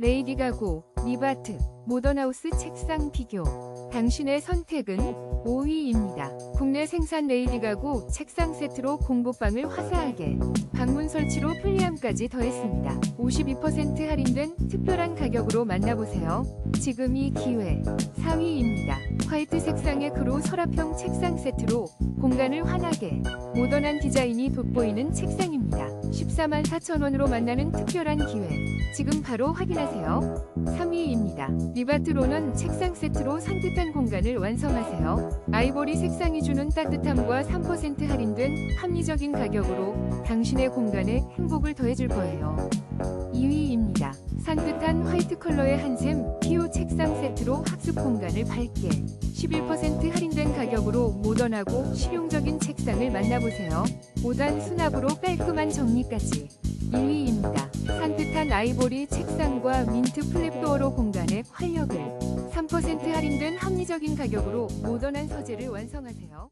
레이디 가고, 리바트, 모던하우스 책상 비교. 당신의 선택은 5위입니다. 국내 생산 레이디 가구 책상 세트로 공부방을 화사하게 방문 설치로 편리함까지 더했습니다. 52% 할인된 특별한 가격으로 만나보세요. 지금 이 기회 4위입니다. 화이트 색상의 크로 서랍형 책상 세트로 공간을 환하게 모던한 디자인이 돋보이는 책상입니다. 14만 4천원으로 만나는 특별한 기회 지금 바로 확인하세요. 3위입니다. 리바트로는 책상 세트로 산뜻한 공간을 완성하세요. 아이보리 색상이 주는 따뜻함과 3% 할인된 합리적인 가격으로 당신의 공간에 행복을 더해줄 거예요. 2위입니다. 산뜻한 화이트 컬러의 한샘 피오 책상 세트로 학습 공간을 밝게 11% 할인된 가격으로 모던하고 실용적인 책상을 만나보세요. 5단 수납으로 깔끔한 정리까지 2위입니다. 산뜻한 아이보리 책상과 민트 플랩도어로 공간의 활력을 3% 할인된 합리적인 가격으로 모던한 서재를 완성하세요.